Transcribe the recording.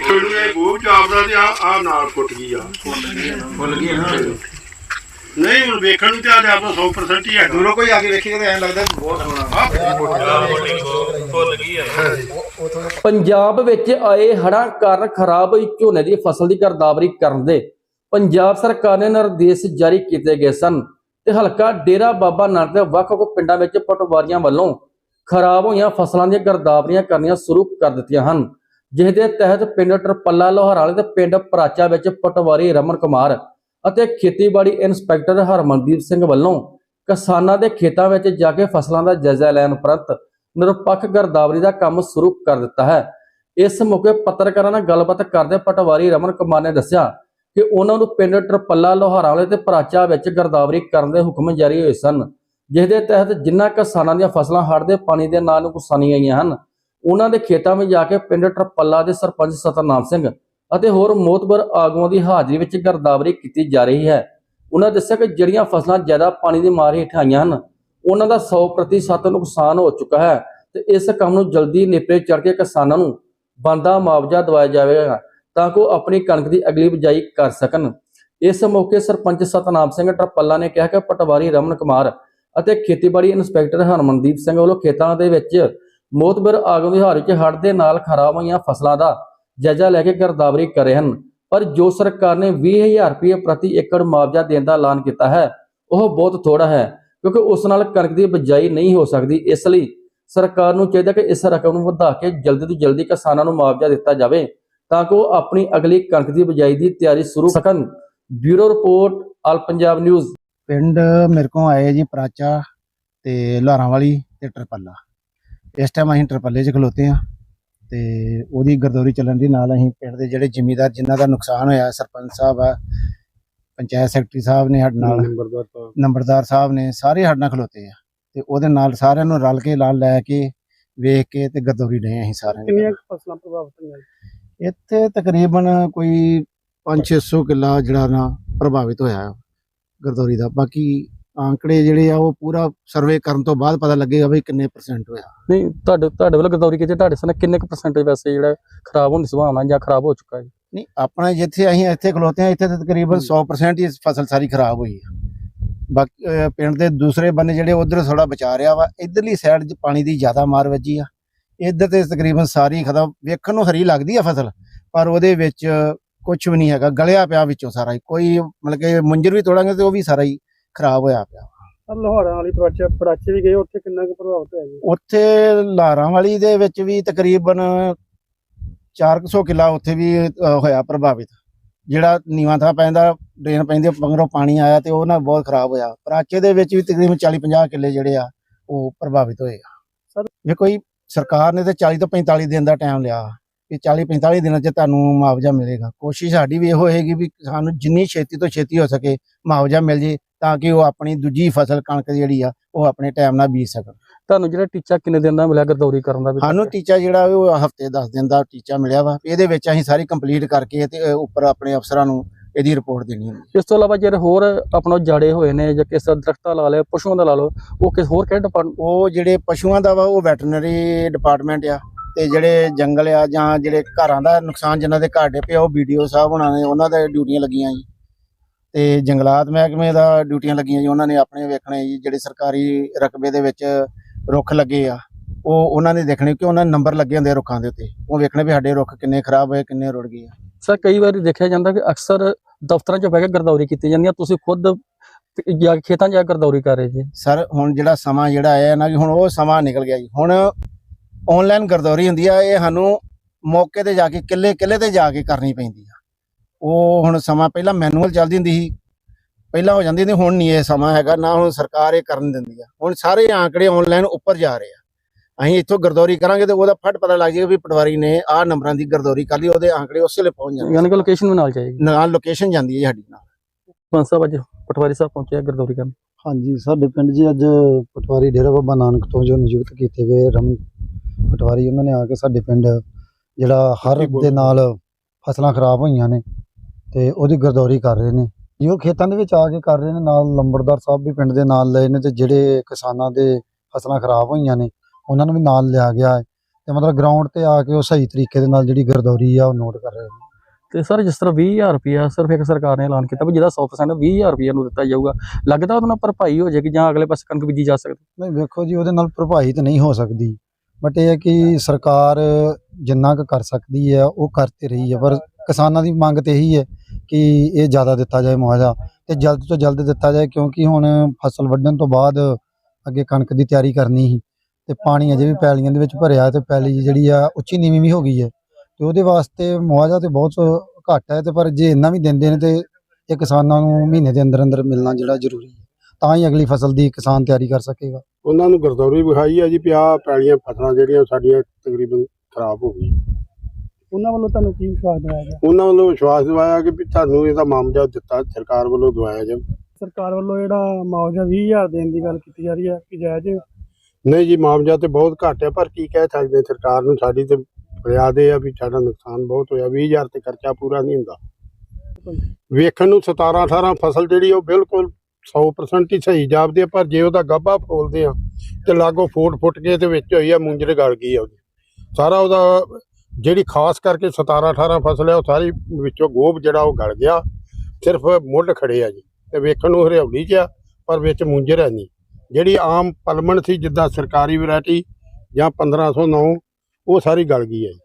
ਤੁਹਾਨੂੰ ਇਹ ਗੋਬ ਚਾਪਦਾ ਤੇ ਆ ਆ ਨਾਲ ਕੁੱਟ ਗਈ ਆ। ਫੁੱਲ ਗਈ ਨਾ ਨਹੀਂ ਹੁਣ ਵੇਖਣ ਨੂੰ ਤੇ ਆ ਆਪਣਾ 100% ਹੀ ਹੈ ਦੂਰੋਂ ਕੋਈ ਆ ਕੇ ਵੇਖੇਗਾ ਤਾਂ ਐਂ ਲੱਗਦਾ ਵੀ ਬਹੁਤ ਸੋਹਣਾ ਫੁੱਲ ਗਈ। ਆ। ਪੰਜਾਬ ਵਿੱਚ ਆਏ ਹੜ੍ਹਾਂ ਕਾਰਨ ਖਰਾਬ ਹੋਈ ਝੋਨੇ ਦੀ ਫਸਲ ਦੀ ਗਰਦਾਵਰੀ ਕਰਨ ਦੇ ਪੰਜਾਬ ਸਰਕਾਰ ਨੇ ਨਿਰਦੇਸ਼ ਜਾਰੀ ਕੀਤੇ ਗਏ ਸਨ ਤੇ ਹਲਕਾ ਡੇਰਾ ਬਾਬਾ ਨਾਨਕ ਦੇ ਵੱਖ-ਵੱਖ ਪਿੰਡਾਂ ਵਿੱਚ ਪਟਵਾਰੀਆਂ ਵੱਲੋਂ ਖਰਾਬ ਹੋਈਆਂ ਫਸਲਾਂ ਦੀਆਂ ਗਰਦਾਵਰੀਆਂ ਕਰਨੀਆਂ ਸ਼ੁਰੂ ਕਰ ਦਿੱਤੀਆਂ ਹਨ। ਜਿਸ ਦੇ ਤਹਿਤ ਪਿੰਡ ਟਰਪੱਲਾ ਲੋਹਾਰ ਵਾਲੇ ਤੇ ਪਿੰਡ ਪਰਾਚਾ ਵਿੱਚ ਪਟਵਾਰੀ ਰਮਨ ਕੁਮਾਰ ਅਤੇ ਖੇਤੀਬਾੜੀ ਇੰਸਪੈਕਟਰ ਹਰਮਨਦੀਪ ਸਿੰਘ ਵੱਲੋਂ ਕਿਸਾਨਾਂ ਦੇ ਖੇਤਾਂ ਵਿੱਚ ਜਾ ਕੇ ਫਸਲਾਂ ਦਾ ਜਾਇਜ਼ਾ ਲੈਣ ਉਪਰੰਤ ਨਿਰਪੱਖ ਗਰਦਾਵਰੀ ਦਾ ਕੰਮ ਸ਼ੁਰੂ ਕਰ ਦਿੱਤਾ ਹੈ। ਇਸ ਮੌਕੇ ਪੱਤਰਕਾਰਾਂ ਨਾਲ ਗੱਲਬਾਤ ਕਰਦੇ ਪਟਵਾਰੀ ਰਮਨ ਕੁਮਾਰ ਨੇ ਦੱਸਿਆ ਕਿ ਉਹਨਾਂ ਨੂੰ ਪਿੰਡ ਟਰਪੱਲਾ ਲੋਹਾਰਾਂ ਵਾਲੇ ਤੇ ਪਰਾਚਾ ਵਿੱਚ ਗਰਦਾਵਰੀ ਕਰਨ ਦੇ ਹੁਕਮ ਜਾਰੀ ਹੋਏ ਸਨ। ਜਿਸ ਦੇ ਤਹਿਤ ਜਿਨ੍ਹਾਂ ਕਿਸਾਨਾਂ ਦੀਆਂ ਫਸਲਾਂ ਹੜ੍ਹ ਦੇ ਪਾਣੀ ਦੇ ਨਾਲ ਨੁਕਸਾਨੀਆਂ ਗਈਆਂ ਹਨ, ਉਹਨਾਂ ਦੇ ਖੇਤਾਂ ਵਿੱਚ ਜਾ ਕੇ ਪਿੰਡ ਟਰਪੱਲਾ ਦੇ ਸਰਪੰਚ ਸਤਨਾਮ ਸਿੰਘ ਅਤੇ ਹੋਰ ਮੋਤਬਰ ਆਗੂਆਂ ਦੀ ਹਾਜ਼ਰੀ ਵਿੱਚ ਗਰਦਾਵਰੀ ਕੀਤੀ ਜਾ ਰਹੀ ਹੈ। ਉਹਨਾਂ ਦੱਸਿਆ ਕਿ ਜਿਹੜੀਆਂ ਫਸਲਾਂ ਜ਼ਿਆਦਾ ਪਾਣੀ ਦੀ ਮਾਰ ਹੇਠ ਆਈਆਂ ਹਨ, ਉਹਨਾਂ ਦਾ 100% ਨੁਕਸਾਨ ਹੋ ਚੁੱਕਾ ਹੈ ਤੇ ਇਸ ਕੰਮ ਨੂੰ ਜਲਦੀ ਨੇਪਰੇ ਚੜ ਕੇ ਕਿਸਾਨਾਂ ਨੂੰ ਬੰਦਾ ਮੁਆਵਜ਼ਾ ਦਿਵਾਇਆ ਜਾਵੇਗਾ ਤਾਂ ਕਿ ਉਹ ਆਪਣੀ ਕਣਕ ਦੀ ਅਗਲੀ ਬਿਜਾਈ ਕਰ ਸਕਣ। ਇਸ ਮੌਕੇ ਸਰਪੰਚ ਸਤਨਾਮ ਸਿੰਘ ਟਰਪੱਲਾ ਨੇ ਕਿਹਾ ਕਿ ਪਟਵਾਰੀ ਰਮਨ ਕੁਮਾਰ ਅਤੇ ਖੇਤੀਬਾੜੀ ਇੰਸਪੈਕਟਰ ਹਰਮਨਦੀਪ ਸਿੰਘ ਵੱਲੋਂ ਖੇਤਾਂ ਦੇ ਵਿੱਚ ਮੋਤਬਰ ਆਗਮ ਵਿਹਾਰ ਵਿੱਚ ਹੜ੍ਹ ਦੇ ਨਾਲ ਖਰਾਬ ਹੋਈਆਂ ਫਸਲਾਂ ਦਾ ਜਾਇਜ਼ਾ ਲੈ ਕੇ ਗਰਦਾਵਰੀ ਕਰ ਰਹੇ ਹਨ। ਪਰ ਜੋ ਸਰਕਾਰ ਨੇ 20000 ਰੁਪਏ ਪ੍ਰਤੀ ਏਕੜ ਮੁਆਵਜ਼ਾ ਦੇਣ ਦਾ ਐਲਾਨ ਕੀਤਾ ਹੈ, ਉਹ ਬਹੁਤ ਥੋੜਾ ਹੈ, ਕਿਉਂਕਿ ਉਸ ਨਾਲ ਕਣਕ ਦੀ ਬਿਜਾਈ ਨਹੀਂ ਹੋ ਸਕਦੀ। ਇਸ ਲਈ ਸਰਕਾਰ ਨੂੰ ਚਾਹੀਦਾ ਕਿ ਇਸ ਰਕਮ ਨੂੰ ਵਧਾ ਕੇ ਜਲਦੀ ਤੋਂ ਜਲਦੀ ਕਿਸਾਨਾਂ ਨੂੰ ਮੁਆਵਜ਼ਾ ਦਿੱਤਾ ਜਾਵੇ, ਤਾਂ ਕਿ ਉਹ ਆਪਣੀ ਅਗਲੀ ਕਣਕ ਦੀ ਬਿਜਾਈ ਦੀ ਤਿਆਰੀ ਸ਼ੁਰੂ ਸਕਣ bureau report, all Punjab news. ਪਿੰਡ ਮੇਰੇ ਕੋਲ ਆਏ ਜੀ ਪ੍ਰਾਚਾ ਤੇ ਲਾਰਾਂ ਵਾਲੀ ਤੇ ਟਰਪੱਲਾ। ਇਸ ਟਾਈਮ ਅਸੀਂ ਟਰਪੱਲੇ 'ਚ ਖਲੋਤੇ ਆ ਤੇ ਉਹਦੀ ਗਰਦੌਰੀ ਚੱਲਣ ਦੀ ਨਾਲ ਅਸੀਂ ਪਿੰਡ ਦੇ ਜਿਹੜੇ ਜ਼ਿਮੀਦਾਰ ਜਿਨ੍ਹਾਂ ਦਾ ਨੁਕਸਾਨ ਹੋਇਆ ਸਰਪੰਚ ਸਾਹਿਬ ਆ ਪੰਚਾਇਤ ਸੈਕਟਰੀ ਸਾਹਿਬ ਨੇ ਸਾਡੇ ਨਾਲ ਨੰਬਰਦਾਰ ਸਾਹਿਬ। ਨੇ ਸਾਰੇ ਸਾਡੇ ਨਾਲ ਖਲੋਤੇ ਆ ਤੇ ਉਹਦੇ ਨਾਲ ਸਾਰਿਆਂ ਨੂੰ ਰਲ ਕੇ ਨਾਲ ਲੈ ਕੇ ਵੇਖ ਕੇ ਤੇ ਗਰਦੌਰੀ ਡਏ ਅਸੀਂ ਸਾਰਿਆਂ ਨੇ ਕਿੰਨੀਆਂ ਫਸਲਾਂ ਪ੍ਰਭਾਵਿਤ ਹੋਈਆਂ? ਇੱਥੇ ਤਕਰੀਬਨ ਕੋਈ 5-600 ਕਿੱਲਾ ਜਿਹੜਾ ਨਾ ਪ੍ਰਭਾਵਿਤ ਹੋਇਆ ਹੈ ਗਰਦੌਰੀ ਦਾ। ਬਾਕੀ ਆંકੜੇ ਜਿਹੜੇ ਆ ਉਹ ਪੂਰਾ ਸਰਵੇ ਕਰਨ ਤੋਂ ਬਾਅਦ ਪਤਾ ਲੱਗੇਗਾ ਵੀ ਕਿੰਨੇ ਪਰਸੈਂਟ ਹੋਇਆ। ਨਹੀਂ ਤੁਹਾਡੇ ਤੁਹਾਡੇ ਵੱਲੋਂ ਗਰਦੌਰੀ ਕੀਤੀ ਤੁਹਾਡੇ ਸਾਹਮਣੇ ਕਿੰਨੇ ਕੁ ਪਰਸੈਂਟੇਜ ਵੈਸੇ ਜਿਹੜਾ ਖਰਾਬ ਹੋਣ ਦੀ ਸੰਭਾਵਨਾ ਜਾਂ ਖਰਾਬ ਹੋ ਚੁੱਕਾ ਹੈ? ਨਹੀਂ ਆਪਣੇ ਜਿੱਥੇ ਅਸੀਂ ਇੱਥੇ ਖਲੋਤੇ ਆ ਇੱਥੇ ਤਾਂ ਤਕਰੀਬਨ 100% ਹੀ ਫਸਲ ਸਾਰੀ ਖਰਾਬ ਹੋਈ ਹੈ ਬਾਕੀ ਪਿੰਡ ਦੇ ਦੂਸਰੇ ਬੰਨੇ ਜਿਹੜੇ ਉਧਰ ਥੋੜਾ ਬਚਾ ਰਿਹਾ ਵਾ ਇਧਰਲੀ ਸਾਈਡ 'ਚ ਪਾਣੀ ਦੀ ਜ਼ਿਆਦਾ ਮਾਰ ਵੱਜੀ ਆ। ਇੱਧਰ ਤੇ ਤਕਰੀਬਨ ਸਾਰੀ ਖਤਮ ਵੇਖਣ ਨੂੰ ਹਰੀ ਲੱਗਦੀ ਆ ਫਸਲ ਪਰ ਉਹਦੇ ਵਿੱਚ ਕੁਝ ਵੀ ਨਹੀਂ ਹੈਗਾ ਗਲਿਆ ਪਿਆ ਵਿੱਚੋਂ ਸਾਰਾ ਹੀ। ਕੋਈ ਮਤਲਬ ਕਿ ਮੁੰਜਰ ਵੀ ਤੋੜਾਂਗੇ ਤੇ ਉਹ ਵੀ ਸਾਰਾ ਹੀ ਖਰਾਬ ਹੋਇਆ ਪਿਆ। ਲਾਹੌਰਾਂ ਵਾਲੀ ਪ੍ਰਾਚਾ ਪ੍ਰਾਚੇ ਵੀ ਗਏ ਉੱਥੇ ਕਿੰਨਾ ਕੁ ਪ੍ਰਭਾਵਿਤ ਹੋਇਆ ਜੀ? ਉੱਥੇ ਲਾਰਾਂ ਵਾਲੀ ਦੇ ਵਿੱਚ ਵੀ ਤਕਰੀਬਨ 400 ਕਿੱਲਾ ਉੱਥੇ ਵੀ ਹੋਇਆ ਪ੍ਰਭਾਵਿਤ। ਜਿਹੜਾ ਨੀਵਾਂ ਥਾਂ ਪੈਂਦਾ ਡਰੇਨ ਪੈਂਦੀ ਪੰਗਰੋਂ ਪਾਣੀ ਆਇਆ ਤੇ ਉਹ ਨਾ ਬਹੁਤ ਖਰਾਬ ਹੋਇਆ। ਪ੍ਰਾਚੇ ਦੇ ਵਿੱਚ ਵੀ ਤਕਰੀਬਨ 40 50 ਕਿੱਲੇ ਜਿਹੜੇ ਆ ਉਹ ਪ੍ਰਭਾਵਿਤ ਹੋਏ ਆ। ਸਰ- ਜੇ ਕੋਈ ਸਰਕਾਰ ਨੇ ਤੇ 40 ਤੋਂ 45 ਦਿਨ ਦਾ ਟਾਈਮ ਲਿਆ। ਕਿ 40 45 ਦਿਨਾਂ 'ਚ ਤੁਹਾਨੂੰ ਮੁਆਵਜ਼ਾ ਮਿਲੇਗਾ। ਕੋਸ਼ਿਸ਼ ਸਾਡੀ ਵੀ ਇਹੋ ਹੋਏਗੀ ਵੀ ਸਾਨੂੰ ਜਿੰਨੀ ਛੇਤੀ ਤੋਂ ਛੇਤੀ ਹੋ ਸਕੇ ਮੁਆਵਜ਼ਾ ਮਿਲ ਜੇ ਤਾਂ ਕਿ ਉਹ ਆਪਣੀ ਦੂਜੀ ਫਸਲ ਕਣਕ ਜਿਹੜੀ ਆ ਉਹ ਆਪਣੇ ਟਾਈਮ ਨਾਲ ਬੀਜ ਸਕਣ। ਤੁਹਾਨੂੰ ਜਿਹੜਾ ਟੀਚਾ ਕਿੰਨੇ ਦਿਨ ਦਾ ਮਿਲਿਆ ਗਰਦੌਰੀ ਕਰਨ ਦਾ ਸਾਨੂੰ ਟੀਚਾ ਜਿਹੜਾ ਉਹ ਹਫ਼ਤੇ 10 ਦਿਨ ਦਾ ਟੀਚਾ ਮਿਲਿਆ ਵਾ। ਇਹਦੇ ਵਿੱਚ ਅਸੀਂ ਸਾਰੀ ਕੰਪਲੀਟ ਕਰਕੇ ਤੇ ਉੱਪਰ ਆਪਣੇ ਅਫਸਰਾਂ ਨੂੰ ਇਹਦੀ ਰਿਪੋਰਟ ਦੇਣੀ ਹੁੰਦੀ ਇਸ ਤੋਂ ਇਲਾਵਾ ਜਿਹੜੇ ਹੋਰ ਆਪਣਾ ਜਾੜੇ ਹੋਏ ਨੇ ਜਾਂ ਕਿਸੇ ਦਰਖਤਾਂ ਲਾ ਲਿਆ ਪਸ਼ੂਆਂ ਦਾ ਲਾ ਲਓ ਉਹ ਕਿਸ ਹੋਰ ਕਿਹੜੇ ਡਿਪਾਰਟਮੈਂਟ ਉਹ ਜਿਹੜੇ ਪਸ਼ੂਆਂ ਦਾ ਵਾ ਉਹ ਵੈਟਰਨਰੀ ਡਿਪਾਰਟਮੈਂਟ ਆ। ਤੇ ਜਿਹੜੇ ਜੰਗਲ ਆ ਜਾਂ ਜਿਹੜੇ ਘਰਾਂ ਦਾ ਨੁਕਸਾਨ ਜਿਨ੍ਹਾਂ ਦੇ ਘਰ ਡੇ ਪਿਆ ਉਹ ਵੀਡੀਓ ਸਾਹਿਬ ਉਹਨਾਂ ਨੇ ਉਹਨਾਂ ਦੇ ਡਿਊਟੀਆਂ ਲੱਗੀਆਂ ਜੀ। ਤੇ ਜੰਗਲਾਤ ਮਹਿਕਮੇ ਦਾ ਡਿਊਟੀਆਂ ਲੱਗੀਆਂ ਜੀ ਉਹਨਾਂ ਨੇ ਆਪਣੇ ਵੇਖਣੇ ਜੀ ਜਿਹੜੇ ਸਰਕਾਰੀ ਰਕਬੇ ਦੇ ਵਿੱਚ ਰੁੱਖ ਲੱਗੇ ਆ ਉਹ ਉਹਨਾਂ ਨੇ ਦੇਖਣੇ ਕਿ ਉਹਨਾਂ ਨੰਬਰ ਲੱਗੇ ਹੁੰਦੇ ਆ ਰੁੱਖਾਂ ਦੇ ਉੱਤੇ। ਉਹ ਵੇਖਣੇ ਵੀ ਸਾਡੇ ਰੁੱਖ ਕਿੰਨੇ ਖਰਾਬ ਹੋਏ ਕਿੰਨੇ ਰੁੜ ਗਏ ਆ। ਸਰ ਕਈ ਵਾਰੀ ਦੇਖਿਆ ਜਾਂਦਾ ਕਿ ਅਕਸਰ ਦਫ਼ਤਰਾਂ 'ਚ ਬਹਿ ਕੇ ਗਰਦੌਰੀ ਕੀਤੀ ਜਾਂਦੀ ਹੈ ਤੁਸੀਂ ਖੁਦ ਜਾ ਕੇ ਖੇਤਾਂ 'ਚ ਜਾ ਕੇ ਗਰਦੌਰੀ ਕਰ ਰਹੇ ਜੀ। ਸਰ ਹੁਣ ਜਿਹੜਾ ਸਮਾਂ ਜਿਹੜਾ ਆਇਆ ਨਾ ਕਿ ਹੁਣ ਉਹ ਸਮਾਂ ਨਿਕਲ ਗਿਆ ਜੀ। ਹੁਣ ਆਨਲਾਈਨ ਗਰਦੌਰੀ ਹੁੰਦੀ ਆ ਇਹ ਸਾਨੂੰ ਮੌਕੇ ਤੇ ਜਾ ਕੇ ਕਿੱਲੇ ਕਿੱਲੇ ਤੇ ਜਾ ਕੇ ਕਰਨੀ ਪੈਂਦੀ ਆ। ਉਹ ਹੁਣ ਸਮਾਂ ਪਹਿਲਾਂ ਮੈਨੂਅਲ ਚੱਲਦੀ ਹੁੰਦੀ ਸੀ ਪਹਿਲਾਂ ਹੋ ਜਾਂਦੀ ਸੀ ਹੁਣ ਨਹੀਂ ਇਹ ਸਮਾਂ ਹੈਗਾ ਨਾ ਹੁਣ ਸਰਕਾਰ ਇਹ ਕਰਨ ਦਿੰਦੀ ਆ। ਹੁਣ ਸਾਰੇ ਆંકੜੇ ਆਨਲਾਈਨ ਉੱਪਰ ਜਾ ਰਹੇ ਆ। ਅਸੀਂ ਇੱਥੋਂ ਗਰਦੌਰੀ ਕਰਾਂਗੇ ਤੇ ਉਹਦਾ ਫਟ ਪਤਾ ਲੱਗ ਜਾਏਗਾ ਵੀ ਪਟਵਾਰੀ ਨੇ ਆਹ ਨੰਬਰਾਂ ਦੀ ਗਰਦੌਰੀ ਕਰ ਲਈ ਉਹਦੇ ਆંકੜੇ ਉਸੇ ਵੇਲੇ ਪਹੁੰਚ ਜਾਂਦੇ ਯਾਨੀ ਕਿ ਲੋਕੇਸ਼ਨ ਵੀ ਨਾਲ ਚਾਹੀਦੀ ਨਾਲ ਲੋਕੇਸ਼ਨ ਜਾਂਦੀ ਹੈ ਸਾਡੀ ਨਾਲ। ਪੰਜ ਸਾਹਿਬ ਅੱਜ ਪਟਵਾਰੀ ਸਾਹਿਬ ਪਹੁੰਚੇ ਗਰਦੌਰੀ ਕਰਨ। ਹਾਂਜੀ ਸਾਡੇ ਪਿੰਡ ਜੀ ਅੱਜ ਪਟਵਾਰੀ ਡੇਰਾ ਬਾਬਾ ਨਾਨਕ ਤੋਂ ਜੋ ਨਿਯੁਕਤ ਕੀਤੇ ਗਏ ਰਮਨ ਪਟਵਾਰੀ ਉਹਨਾਂ ਨੇ ਆ ਕੇ ਸਾਡੇ ਪਿੰਡ ਜਿਹੜਾ ਹਰ ਦੇ ਨਾਲ ਫਸਲਾਂ ਖਰਾਬ ਹੋਈਆਂ ਨੇ ਤੇ ਉਹਦੀ ਗਰਦੌਰੀ ਕਰ ਰਹੇ ਨੇ। ਜੀ ਉਹ ਖੇਤਾਂ ਦੇ ਵਿੱਚ ਆ ਕੇ ਕਰ ਰਹੇ ਨੇ ਨਾਲ ਲੰਬੜਦਾਰ ਸਾਹਿਬ ਵੀ ਪਿੰਡ ਦੇ ਨਾਲ ਲਏ ਨੇ ਤੇ ਜਿਹੜੇ ਕਿਸਾਨਾਂ ਦੇ ਫਸਲਾਂ ਖਰਾਬ ਹੋਈਆਂ ਨੇ ਉਹਨਾਂ ਨੂੰ ਵੀ ਨਾਲ ਲਿਆ ਗਿਆ ਹੈ ਤੇ ਮਤਲਬ ਗਰਾਊਂਡ ਤੇ ਆ ਕੇ ਉਹ ਸਹੀ ਤਰੀਕੇ ਦੇ ਨਾਲ ਜਿਹੜੀ ਗਰਦੌਰੀ ਆ ਉਹ ਨੋਟ ਕਰ ਰਹੇ ਨੇ। ਤੇ ਸਰ ਜਿਸ ਤਰ੍ਹਾਂ 20000 ਰੁਪਇਆ ਸਿਰਫ ਇੱਕ ਸਰਕਾਰ ਨੇ ਐਲਾਨ ਕੀਤਾ ਵੀ ਜਿਹਦਾ 100% 20000 ਰੁਪਇਆ ਨੂੰ ਦਿੱਤਾ ਜਾਊਗਾ ਲੱਗਦਾ ਉਹਦੇ ਨਾਲ ਭਰਪਾਈ ਹੋ ਜਾਏਗੀ ਜਾਂ ਅਗਲੇ ਪਾਸੇ ਕਣਕ ਬੀਜੀ ਜਾ ਸਕਦੀ? ਨਹੀਂ ਵੇਖੋ ਜੀ ਉਹਦੇ ਨਾਲ ਭਰਪਾਈ ਤਾਂ ਨਹੀਂ ਹੋ ਸਕਦੀ। ਬਟ ਇਹ ਹੈ ਕਿ ਸਰਕਾਰ ਜਿੰਨਾ ਕੁ ਕਰ ਸਕਦੀ ਹੈ, ਉਹ ਕਰਤੇ ਰਹੀ ਹੈ। ਪਰ ਕਿਸਾਨਾਂ ਦੀ ਮੰਗ ਤੇ ਇਹੀ ਹੈ ਕਿ ਇਹ ਜ਼ਿਆਦਾ ਦਿੱਤਾ ਜਾਏ ਮੁਆਵਜ਼ਾ ਤੇ ਜਲਦ ਤੋਂ ਜਲਦ ਦਿੱਤਾ ਜਾਏ, ਕਿਉਂਕਿ ਹੁਣ ਫਸਲ ਵੱਢਣ ਤੋਂ ਬਾਅਦ ਅੱਗੇ ਕਣਕ ਦੀ ਤਿਆਰੀ ਕਰਨੀ ਸੀ ਤੇ ਪਾਣੀ ਅਜੇ ਵੀ ਪੈਲੀਆਂ ਦੇ ਵਿੱਚ ਭਰਿਆ ਤੇ ਪੈਲੀ ਜਿਹੜੀ ਆ, ਉੱਚੀ ਨੀਵੀਂ ਵੀ ਹੋ ਗਈ ਹੈ। ਤੇ ਉਹਦੇ ਵਾਸਤੇ ਮੁਆਵਜ਼ਾ ਤੇ ਬਹੁਤ ਘੱਟ ਹੈ ਤੇ ਪਰ ਜੇ ਇੰਨਾ ਵੀ ਦਿੰਦੇ ਨੇ ਤੇ ਇਹ ਕਿਸਾਨਾਂ ਨੂੰ ਮਹੀਨੇ ਦੇ ਅੰਦਰ ਅੰਦਰ ਮਿਲਣਾ ਜਿਹੜਾ ਜ਼ਰੂਰੀ ਹੈ। ਤਾਂ ਹੀ ਅਗਲੀ ਫਸਲ ਦੀ ਕਿਸਾਨ ਤਿਆਰੀ ਕਰ ਸਕੇਗਾ। ਉਹਨਾਂ ਨੂੰ ਗਰਦੌਰੀ ਵਿਖਾਈ ਆ ਜੀ ਪਿਆ ਪੈਲੀਆਂ ਫਸਲਾਂ ਜਿਹੜੀਆਂ ਸਾਡੀਆਂ ਤਕਰੀਬਨ ਖਰਾਬ ਹੋ ਗਈਆਂ। ਉਹਨਾਂ ਵੱਲੋਂ ਤੁਹਾਨੂੰ ਕੀ ਵਿਸ਼ਵਾਸ ਦਿਵਾਇਆ ਗਿਆ? ਉਹਨਾਂ ਵੱਲੋਂ ਵਿਸ਼ਵਾਸ ਦਿਵਾਇਆ ਕਿ ਵੀ ਤੁਹਾਨੂੰ ਇਹਦਾ ਮਾਮਲਾ ਦਿੱਤਾ ਸਰਕਾਰ ਵੱਲੋਂ ਦਵਾਇਆ ਜਾਵੇ। ਸਰਕਾਰ ਵੱਲੋਂ ਜਿਹੜਾ ਮੁਆਵਜ਼ਾ 20000 ਦੇਣ ਦੀ ਗੱਲ ਕੀਤੀ ਜਾ ਰਹੀ ਹੈ ਕਿ ਜਾਇਜ਼ ਹੈ? ਨਹੀਂ ਜੀ ਮਾਮਲਾ ਤੇ ਬਹੁਤ ਘੱਟ ਹੈ ਪਰ ਕੀ ਕਹਿ ਸਕਦੇ ਹਾਂ, ਸਰਕਾਰ ਨੂੰ ਸਾਡੀ ਤੇ ਫਰਿਆਦ ਇਹ ਆ ਵੀ ਸਾਡਾ ਨੁਕਸਾਨ ਬਹੁਤ ਹੋਇਆ 20000 ਤੇ ਖਰਚਾ ਪੂਰਾ ਨਹੀਂ ਹੁੰਦਾ। ਵੇਖਣ ਨੂੰ 17 18 ਫਸਲ ਜਿਹੜੀ ਉਹ ਬਿਲਕੁਲ 100% ਹੀ ਸਹੀ ਜਾਪਦੇ ਹੈ ਪਰ ਜੇ ਉਹਦਾ ਗੱਭਾ ਫੋਲਦੇ ਆ ਤੇ ਲਾਗੋ ਫੋਟ ਫੁੱਟ ਕੇ ਤੇ ਵਿੱਚ ਹੋਈ ਆ, ਮੁੰਜਰ ਗਲ ਗਈ ਆ ਉਹਦੀ। ਸਾਰਾ ਉਹਦਾ ਜਿਹੜੀ ਖਾਸ ਕਰਕੇ 17 18 ਫਸਲ ਹੈ ਉਹ ਸਾਰੀ ਵਿੱਚੋਂ ਗੋਭ ਜਿਹੜਾ ਉਹ ਗਲ ਗਿਆ, ਸਿਰਫ ਮੁੱਢ ਖੜੇ ਆ ਜੀ। ਤੇ ਵੇਖਣ ਨੂੰ ਹਰਿਆਵਲੀ ਚ ਆ, ਪਰ ਵਿੱਚ ਮੁੰਜਰ ਹੈ ਨਹੀਂ। ਜਿਹੜੀ ਆਮ ਪਲਮਣ ਸੀ, ਜਿੱਦਾਂ ਸਰਕਾਰੀ ਵੈਰਾਈਟੀ ਜਾਂ 1509 ਉਹ ਸਾਰੀ ਗਲ ਗਈ ਹੈ ਜੀ।